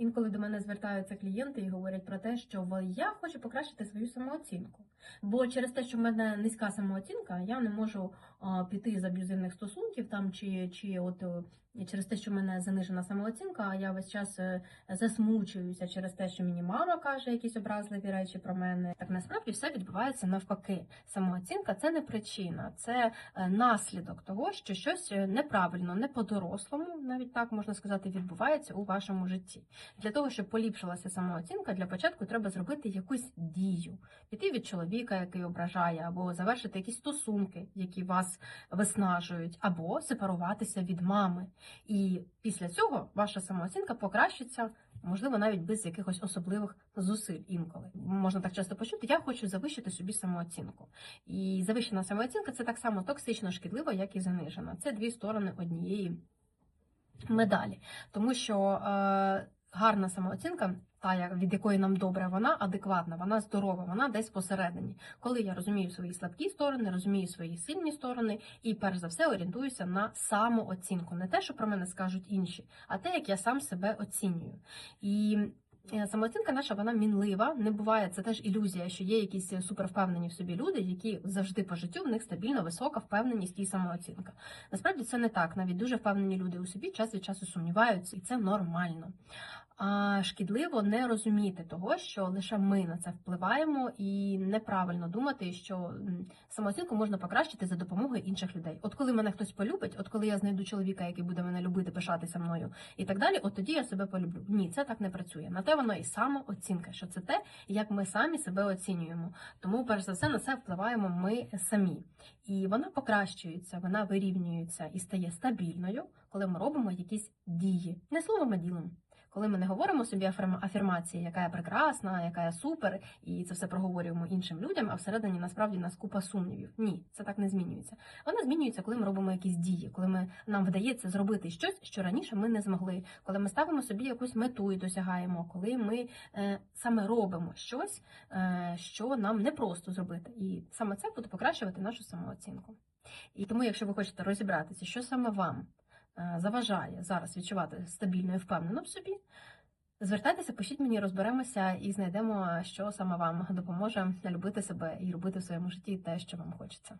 Інколи до мене звертаються клієнти і говорять про те, що я хочу покращити свою самооцінку. Бо через те, що в мене низька самооцінка, я не можу піти з аб'юзивних стосунків там чи, чи от е, через те, що в мене занижена самооцінка, я весь час е, засмучуюся через те, що мені мама каже якісь образливі речі про мене. Так насправді все відбувається навпаки. Самооцінка це не причина, це е, наслідок того, що щось неправильно, не по-дорослому, навіть так можна сказати, відбувається у вашому житті. Для того, щоб поліпшилася самооцінка, для початку треба зробити якусь дію, піти від чоловіка, який ображає, або завершити якісь стосунки, які вас виснажують, або сепаруватися від мами. І після цього ваша самооцінка покращиться, можливо, навіть без якихось особливих зусиль інколи. Можна так часто почути, я хочу завищити собі самооцінку. І завищена самооцінка це так само токсично шкідливо, як і занижена. Це дві сторони однієї медалі. Тому що е, гарна самооцінка, та від якої нам добре, вона адекватна, вона здорова, вона десь посередині. Коли я розумію свої слабкі сторони, розумію свої сильні сторони і перш за все орієнтуюся на самооцінку, не те, що про мене скажуть інші, а те, як я сам себе оцінюю. І е, самооцінка наша вона мінлива. Не буває це теж ілюзія, що є якісь супервпевнені в собі люди, які завжди по життю в них стабільно висока впевненість і самооцінка. Насправді це не так. Навіть дуже впевнені люди у собі час від часу сумніваються, і це нормально. Шкідливо не розуміти того, що лише ми на це впливаємо, і неправильно думати, що самооцінку можна покращити за допомогою інших людей. От коли мене хтось полюбить, от коли я знайду чоловіка, який буде мене любити, пишатися мною і так далі, от тоді я себе полюблю. Ні, це так не працює. На те воно і самооцінка, що це те, як ми самі себе оцінюємо. Тому, перш за все, на це впливаємо ми самі. І вона покращується, вона вирівнюється і стає стабільною, коли ми робимо якісь дії, не словом, а ділом. Коли ми не говоримо собі афірма- афірмації, яка я прекрасна, яка я супер, і це все проговорюємо іншим людям, а всередині насправді нас купа сумнівів. Ні, це так не змінюється. Вона змінюється, коли ми робимо якісь дії, коли ми нам вдається зробити щось, що раніше ми не змогли, коли ми ставимо собі якусь мету і досягаємо, коли ми е, саме робимо щось, е, що нам не просто зробити. І саме це буде покращувати нашу самооцінку. І тому, якщо ви хочете розібратися, що саме вам заважає зараз відчувати стабільно і впевнено в собі. Звертайтеся, пишіть мені, розберемося і знайдемо, що саме вам допоможе любити себе і робити в своєму житті те, що вам хочеться.